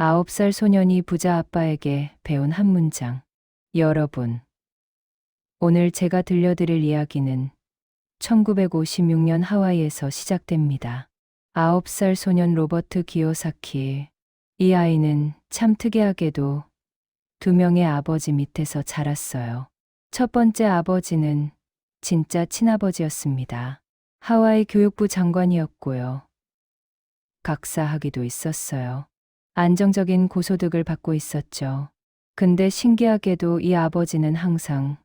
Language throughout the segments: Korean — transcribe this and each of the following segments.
아홉 살 소년이 부자 아빠에게 배운 한 문장. 여러분. 오늘 제가 들려드릴 이야기는 1956년 하와이에서 시작됩니다. 아홉 살 소년 로버트 기요사키. 이 아이는 참 특이하게도 두 명의 아버지 밑에서 자랐어요. 첫 번째 아버지는 진짜 친아버지였습니다. 하와이 교육부 장관이었고요. 각사학위도 있었어요. 안정적인 고소득을 받고 있었죠. 근데 신기하게도 이 아버지는 항상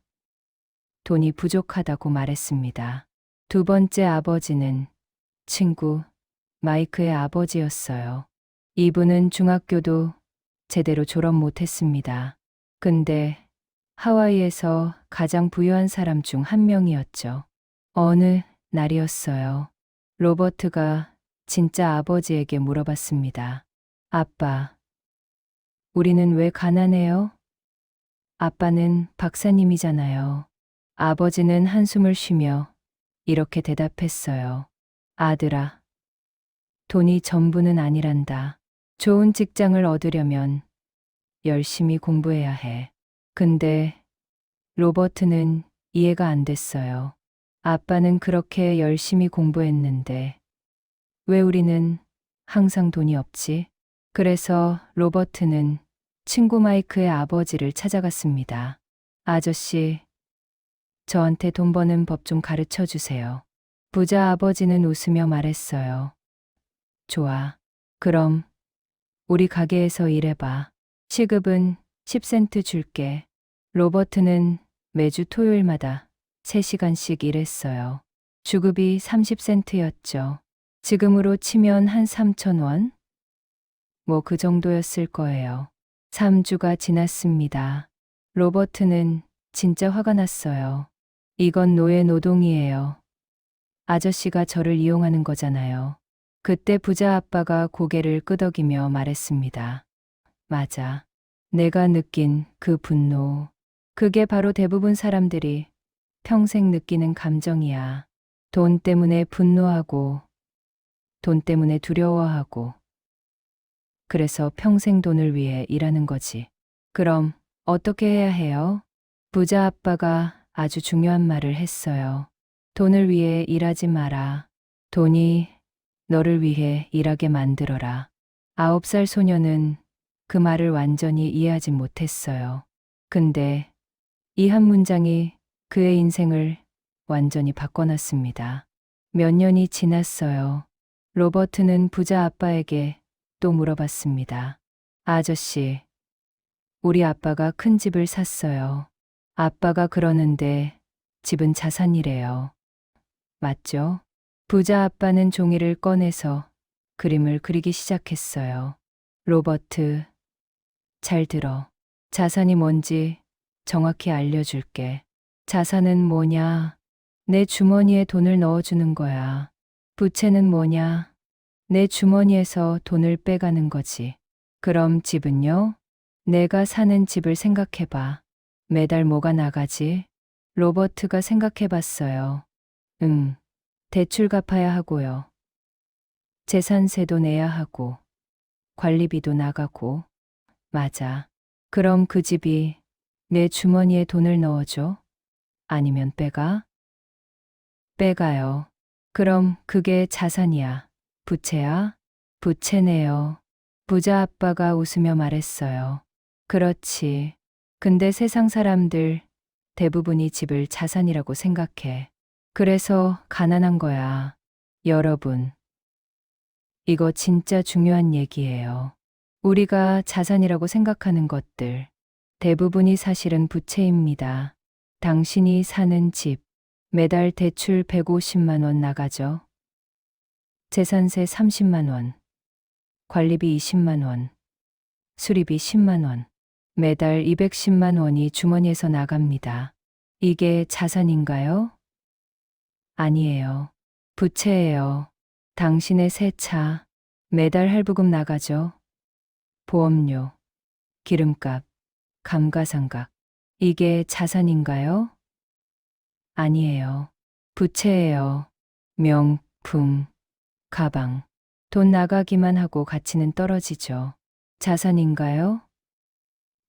돈이 부족하다고 말했습니다. 두 번째 아버지는 친구 마이크의 아버지였어요. 이분은 중학교도 제대로 졸업 못했습니다. 근데 하와이에서 가장 부유한 사람 중 한 명이었죠. 어느 날이었어요. 로버트가 진짜 아버지에게 물어봤습니다. 아빠, 우리는 왜 가난해요? 아빠는 박사님이잖아요. 아버지는 한숨을 쉬며 이렇게 대답했어요. 아들아, 돈이 전부는 아니란다. 좋은 직장을 얻으려면 열심히 공부해야 해. 근데 로버트는 이해가 안 됐어요. 아빠는 그렇게 열심히 공부했는데 왜 우리는 항상 돈이 없지? 그래서 로버트는 친구 마이크의 아버지를 찾아갔습니다. 아저씨, 저한테 돈 버는 법 좀 가르쳐 주세요. 부자 아버지는 웃으며 말했어요. 좋아. 그럼 우리 가게에서 일해봐. 시급은 10센트 줄게. 로버트는 매주 토요일마다 3시간씩 일했어요. 주급이 30센트였죠. 지금으로 치면 한 3천원? 뭐 그 정도였을 거예요. 3주가 지났습니다. 로버트는 진짜 화가 났어요. 이건 노예 노동이에요. 아저씨가 저를 이용하는 거잖아요. 그때 부자 아빠가 고개를 끄덕이며 말했습니다. 맞아. 내가 느낀 그 분노. 그게 바로 대부분 사람들이 평생 느끼는 감정이야. 돈 때문에 분노하고, 돈 때문에 두려워하고, 그래서 평생 돈을 위해 일하는 거지. 그럼 어떻게 해야 해요? 부자 아빠가 아주 중요한 말을 했어요. 돈을 위해 일하지 마라. 돈이 너를 위해 일하게 만들어라. 아홉 살 소녀는 그 말을 완전히 이해하지 못했어요. 근데 이 한 문장이 그의 인생을 완전히 바꿔놨습니다. 몇 년이 지났어요. 로버트는 부자 아빠에게 또 물어봤습니다. 아저씨, 우리 아빠가 큰 집을 샀어요. 아빠가 그러는데 집은 자산이래요. 맞죠? 부자 아빠는 종이를 꺼내서 그림을 그리기 시작했어요. 로버트, 잘 들어. 자산이 뭔지 정확히 알려줄게. 자산은 뭐냐? 내 주머니에 돈을 넣어주는 거야. 부채는 뭐냐? 내 주머니에서 돈을 빼가는 거지. 그럼 집은요? 내가 사는 집을 생각해봐. 매달 뭐가 나가지? 로버트가 생각해봤어요. 응. 대출 갚아야 하고요. 재산세도 내야 하고, 관리비도 나가고, 맞아. 그럼 그 집이 내 주머니에 돈을 넣어줘? 아니면 빼가? 빼가요. 그럼 그게 자산이야. 부채야? 부채네요. 부자 아빠가 웃으며 말했어요. 그렇지. 근데 세상 사람들 대부분이 집을 자산이라고 생각해. 그래서 가난한 거야. 여러분. 이거 진짜 중요한 얘기예요. 우리가 자산이라고 생각하는 것들 대부분이 사실은 부채입니다. 당신이 사는 집 매달 대출 150만 원 나가죠. 재산세 30만 원, 관리비 20만 원, 수리비 10만 원, 매달 210만 원이 주머니에서 나갑니다. 이게 자산인가요? 아니에요. 부채예요. 당신의 새 차, 매달 할부금 나가죠. 보험료, 기름값, 감가상각. 이게 자산인가요? 아니에요. 부채예요. 명품, 가방. 돈 나가기만 하고 가치는 떨어지죠. 자산인가요?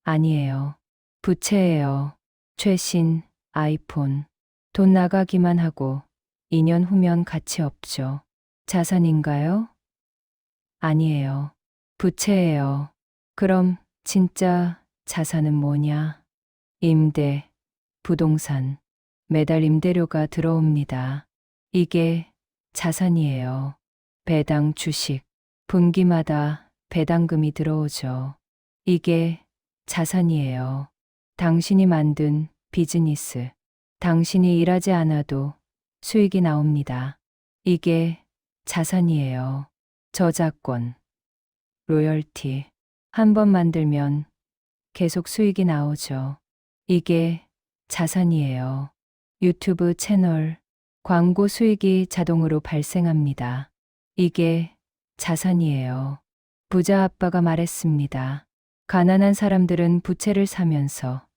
아니에요. 부채예요. 최신 아이폰. 돈 나가기만 하고 2년 후면 가치 없죠. 자산인가요? 아니에요. 부채예요. 그럼 진짜 자산은 뭐냐? 임대, 부동산, 매달 임대료가 들어옵니다. 이게 자산이에요. 배당 주식, 분기마다 배당금이 들어오죠. 이게 자산이에요. 당신이 만든 비즈니스, 당신이 일하지 않아도 수익이 나옵니다. 이게 자산이에요. 저작권, 로열티. 한 번 만들면 계속 수익이 나오죠. 이게 자산이에요. 유튜브 채널, 광고 수익이 자동으로 발생합니다. 이게 자산이에요. 부자 아빠가 말했습니다. 가난한 사람들은 부채를 사면서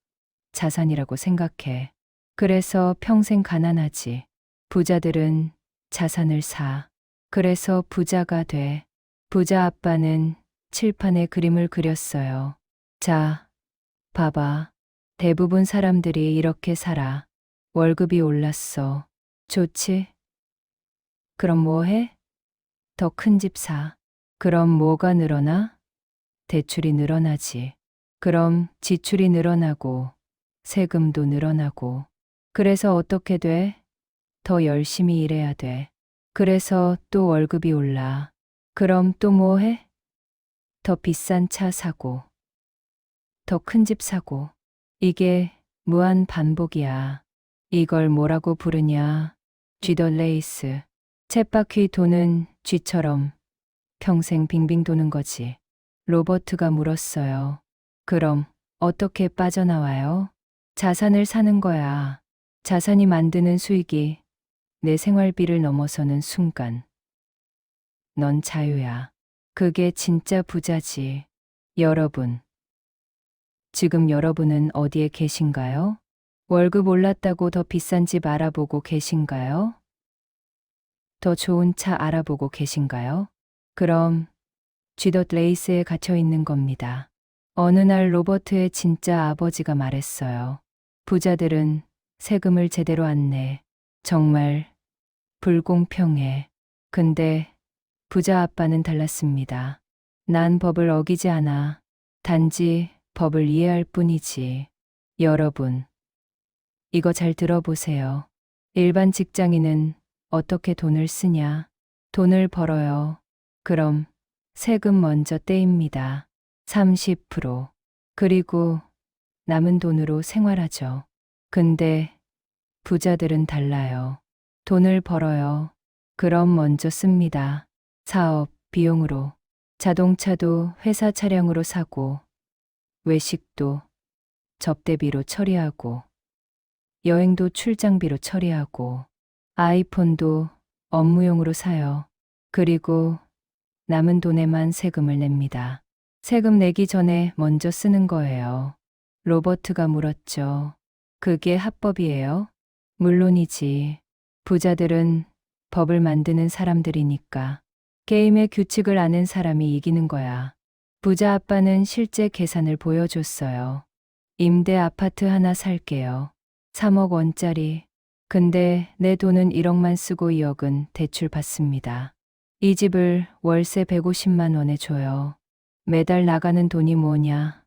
자산이라고 생각해. 그래서 평생 가난하지. 부자들은 자산을 사. 그래서 부자가 돼. 부자 아빠는 칠판에 그림을 그렸어요. 자, 봐봐. 대부분 사람들이 이렇게 살아. 월급이 올랐어. 좋지? 그럼 뭐 해? 더 큰 집 사. 그럼 뭐가 늘어나? 대출이 늘어나지. 그럼 지출이 늘어나고 세금도 늘어나고. 그래서 어떻게 돼? 더 열심히 일해야 돼. 그래서 또 월급이 올라. 그럼 또 뭐 해? 더 비싼 차 사고. 더 큰 집 사고. 이게 무한 반복이야. 이걸 뭐라고 부르냐? 쥐더 레이스. 쳇바퀴 도는 쥐처럼 평생 빙빙 도는 거지. 로버트가 물었어요. 그럼 어떻게 빠져나와요? 자산을 사는 거야. 자산이 만드는 수익이 내 생활비를 넘어서는 순간. 넌 자유야. 그게 진짜 부자지. 여러분. 지금 여러분은 어디에 계신가요? 월급 올랐다고 더 비싼 집 알아보고 계신가요? 더 좋은 차 알아보고 계신가요? 그럼 쥐덧 레이스에 갇혀 있는 겁니다. 어느 날 로버트의 진짜 아버지가 말했어요. 부자들은 세금을 제대로 안 내. 정말 불공평해. 근데 부자 아빠는 달랐습니다. 난 법을 어기지 않아. 단지 법을 이해할 뿐이지. 여러분, 이거 잘 들어보세요. 일반 직장인은 어떻게 돈을 쓰냐? 돈을 벌어요. 그럼 세금 먼저 떼입니다. 30%. 그리고 남은 돈으로 생활하죠. 근데 부자들은 달라요. 돈을 벌어요. 그럼 먼저 씁니다. 사업, 비용으로. 자동차도 회사 차량으로 사고, 외식도 접대비로 처리하고, 여행도 출장비로 처리하고, 아이폰도 업무용으로 사요. 그리고 남은 돈에만 세금을 냅니다. 세금 내기 전에 먼저 쓰는 거예요. 로버트가 물었죠. 그게 합법이에요? 물론이지. 부자들은 법을 만드는 사람들이니까. 게임의 규칙을 아는 사람이 이기는 거야. 부자 아빠는 실제 계산을 보여줬어요. 임대 아파트 하나 살게요. 3억 원짜리. 근데 내 돈은 1억만 쓰고 2억은 대출 받습니다. 이 집을 월세 150만 원에 줘요. 매달 나가는 돈이 뭐냐?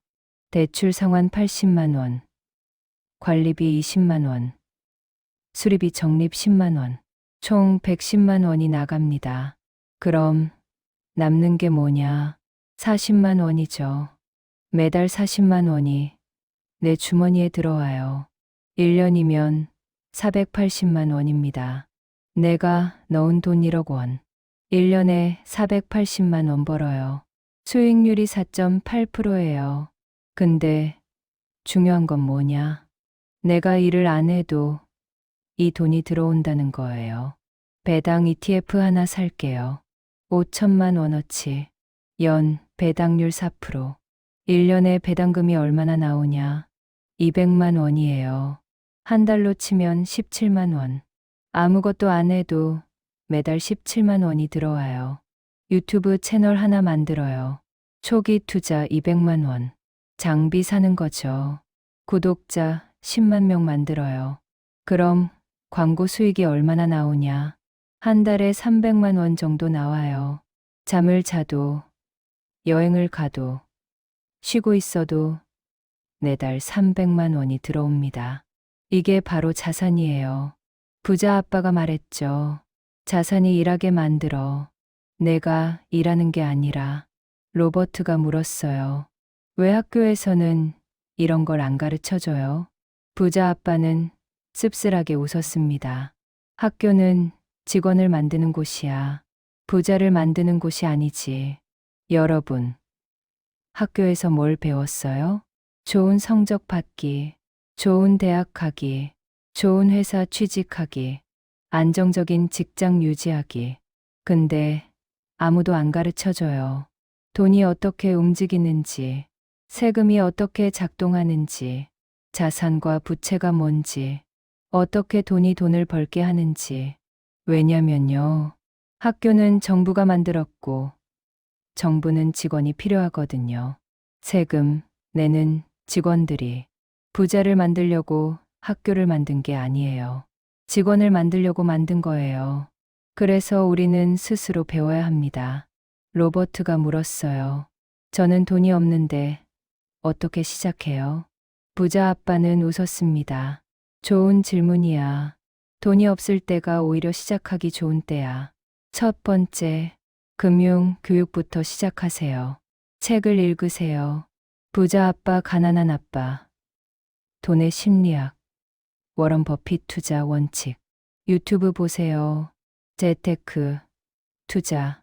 대출 상환 80만 원. 관리비 20만 원. 수리비 적립 10만 원. 총 110만 원이 나갑니다. 그럼 남는 게 뭐냐? 40만 원이죠. 매달 40만 원이 내 주머니에 들어와요. 1년이면 480만 원입니다. 내가 넣은 돈 1억 원. 1년에 480만 원 벌어요. 수익률이 4.8%예요. 근데 중요한 건 뭐냐? 내가 일을 안 해도 이 돈이 들어온다는 거예요. 배당 ETF 하나 살게요. 5천만 원어치. 연 배당률 4%. 1년에 배당금이 얼마나 나오냐? 200만 원이에요. 한 달로 치면 17만 원. 아무것도 안 해도 매달 17만 원이 들어와요. 유튜브 채널 하나 만들어요. 초기 투자 200만 원. 장비 사는 거죠. 구독자 10만 명 만들어요. 그럼 광고 수익이 얼마나 나오냐? 한 달에 300만 원 정도 나와요. 잠을 자도, 여행을 가도, 쉬고 있어도 매달 300만 원이 들어옵니다. 이게 바로 자산이에요. 부자 아빠가 말했죠. 자산이 일하게 만들어. 내가 일하는 게 아니라 로버트가 물었어요. 왜 학교에서는 이런 걸 안 가르쳐 줘요? 부자 아빠는 씁쓸하게 웃었습니다. 학교는 직원을 만드는 곳이야. 부자를 만드는 곳이 아니지. 여러분, 학교에서 뭘 배웠어요? 좋은 성적 받기, 좋은 대학 가기, 좋은 회사 취직하기, 안정적인 직장 유지하기. 근데 아무도 안 가르쳐 줘요. 돈이 어떻게 움직이는지, 세금이 어떻게 작동하는지, 자산과 부채가 뭔지, 어떻게 돈이 돈을 벌게 하는지. 왜냐면요. 학교는 정부가 만들었고, 정부는 직원이 필요하거든요. 세금 내는 직원들이 부자를 만들려고 학교를 만든 게 아니에요. 직원을 만들려고 만든 거예요. 그래서 우리는 스스로 배워야 합니다. 로버트가 물었어요. 저는 돈이 없는데 어떻게 시작해요? 부자 아빠는 웃었습니다. 좋은 질문이야. 돈이 없을 때가 오히려 시작하기 좋은 때야. 첫 번째, 금융 교육부터 시작하세요. 책을 읽으세요. 부자 아빠, 가난한 아빠. 돈의 심리학. 워런 버핏 투자 원칙. 유튜브 보세요. 재테크. 투자.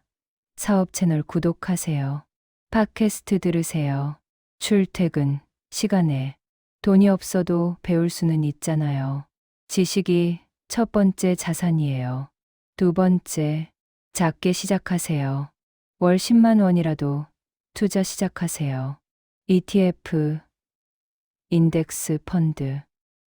사업 채널 구독하세요. 팟캐스트 들으세요. 출퇴근 시간에 돈이 없어도 배울 수는 있잖아요. 지식이 첫 번째 자산이에요. 두 번째, 작게 시작하세요. 월 10만 원이라도 투자 시작하세요. ETF, 인덱스 펀드,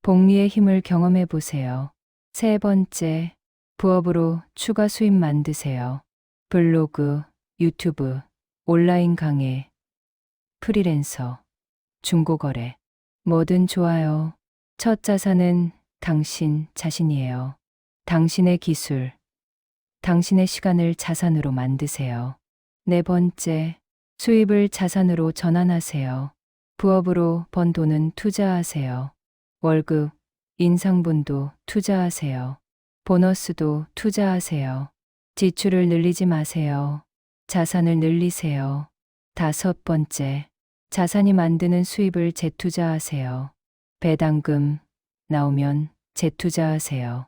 복리의 힘을 경험해 보세요. 세 번째, 부업으로 추가 수입 만드세요. 블로그, 유튜브, 온라인 강의, 프리랜서, 중고거래, 뭐든 좋아요. 첫 자산은 당신 자신이에요. 당신의 기술, 당신의 시간을 자산으로 만드세요. 네 번째, 수입을 자산으로 전환하세요. 부업으로 번 돈은 투자하세요. 월급, 인상분도 투자하세요. 보너스도 투자하세요. 지출을 늘리지 마세요. 자산을 늘리세요. 다섯 번째, 자산이 만드는 수입을 재투자하세요. 배당금 나오면 재투자하세요.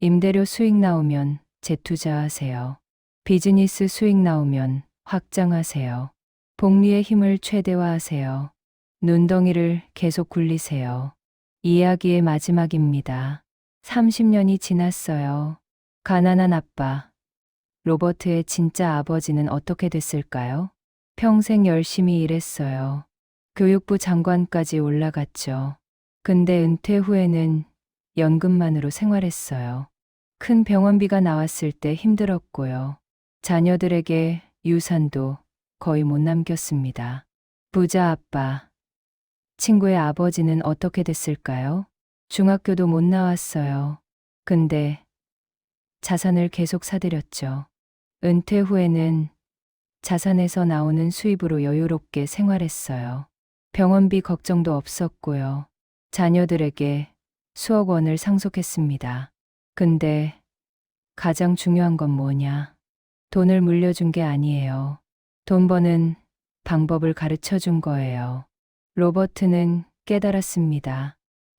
임대료 수익 나오면 재투자하세요. 비즈니스 수익 나오면 확장하세요. 복리의 힘을 최대화하세요. 눈덩이를 계속 굴리세요. 이야기의 마지막입니다. 30년이 지났어요. 가난한 아빠. 로버트의 진짜 아버지는 어떻게 됐을까요? 평생 열심히 일했어요. 교육부 장관까지 올라갔죠. 근데 은퇴 후에는 연금만으로 생활했어요. 큰 병원비가 나왔을 때 힘들었고요. 자녀들에게 유산도 거의 못 남겼습니다. 부자 아빠. 친구의 아버지는 어떻게 됐을까요? 중학교도 못 나왔어요. 근데 자산을 계속 사들였죠. 은퇴 후에는 자산에서 나오는 수입으로 여유롭게 생활했어요. 병원비 걱정도 없었고요. 자녀들에게 수억 원을 상속했습니다. 근데 가장 중요한 건 뭐냐? 돈을 물려준 게 아니에요. 돈 버는 방법을 가르쳐 준 거예요. 로버트는 깨달았습니다.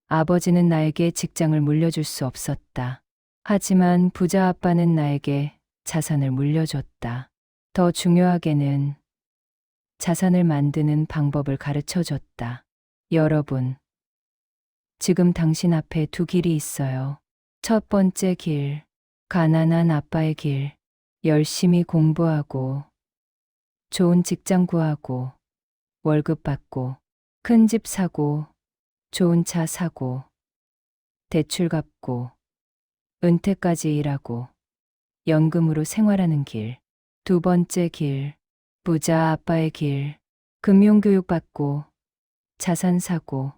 아버지는 나에게 직장을 물려줄 수 없었다. 하지만 부자 아빠는 나에게 자산을 물려줬다. 더 중요하게는 자산을 만드는 방법을 가르쳐 줬다. 여러분, 지금 당신 앞에 두 길이 있어요. 첫 번째 길, 가난한 아빠의 길. 열심히 공부하고, 좋은 직장 구하고, 월급 받고, 큰 집 사고, 좋은 차 사고, 대출 갚고, 은퇴까지 일하고, 연금으로 생활하는 길. 두 번째 길, 부자 아빠의 길. 금융교육 받고, 자산 사고,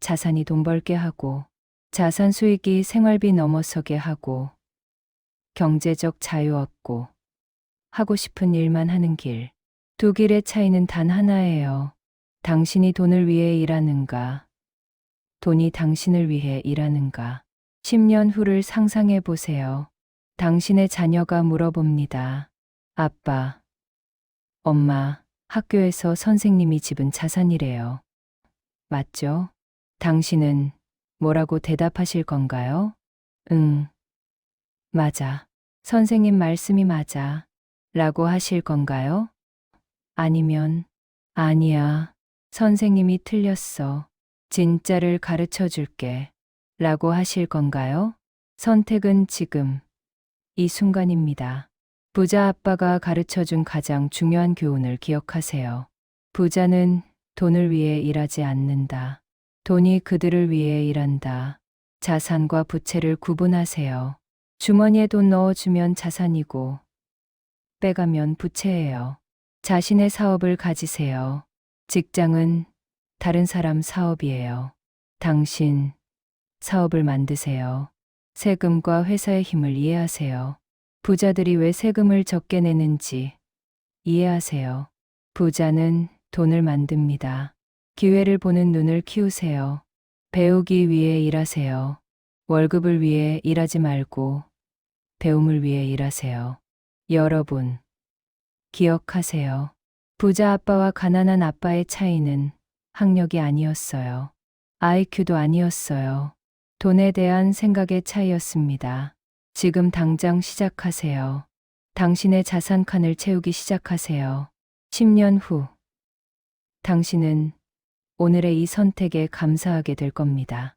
자산이 돈 벌게 하고, 자산 수익이 생활비 넘어서게 하고, 경제적 자유 얻고, 하고 싶은 일만 하는 길. 두 길의 차이는 단 하나예요. 당신이 돈을 위해 일하는가, 돈이 당신을 위해 일하는가. 10년 후를 상상해 보세요. 당신의 자녀가 물어봅니다. 아빠, 엄마, 학교에서 선생님이 집은 자산이래요. 맞죠? 당신은 뭐라고 대답하실 건가요? 응. 맞아. 선생님 말씀이 맞아. 라고 하실 건가요? 아니면, 아니야. 선생님이 틀렸어. 진짜를 가르쳐 줄게. 라고 하실 건가요? 선택은 지금, 이 순간입니다. 부자 아빠가 가르쳐 준 가장 중요한 교훈을 기억하세요. 부자는 돈을 위해 일하지 않는다. 돈이 그들을 위해 일한다. 자산과 부채를 구분하세요. 주머니에 돈 넣어주면 자산이고, 빼가면 부채예요. 자신의 사업을 가지세요. 직장은 다른 사람 사업이에요. 당신 사업을 만드세요. 세금과 회사의 힘을 이해하세요. 부자들이 왜 세금을 적게 내는지 이해하세요. 부자는 돈을 만듭니다. 기회를 보는 눈을 키우세요. 배우기 위해 일하세요. 월급을 위해 일하지 말고 배움을 위해 일하세요. 여러분, 기억하세요. 부자 아빠와 가난한 아빠의 차이는 학력이 아니었어요. IQ도 아니었어요. 돈에 대한 생각의 차이였습니다. 지금 당장 시작하세요. 당신의 자산 칸을 채우기 시작하세요. 10년 후, 당신은 오늘의 이 선택에 감사하게 될 겁니다.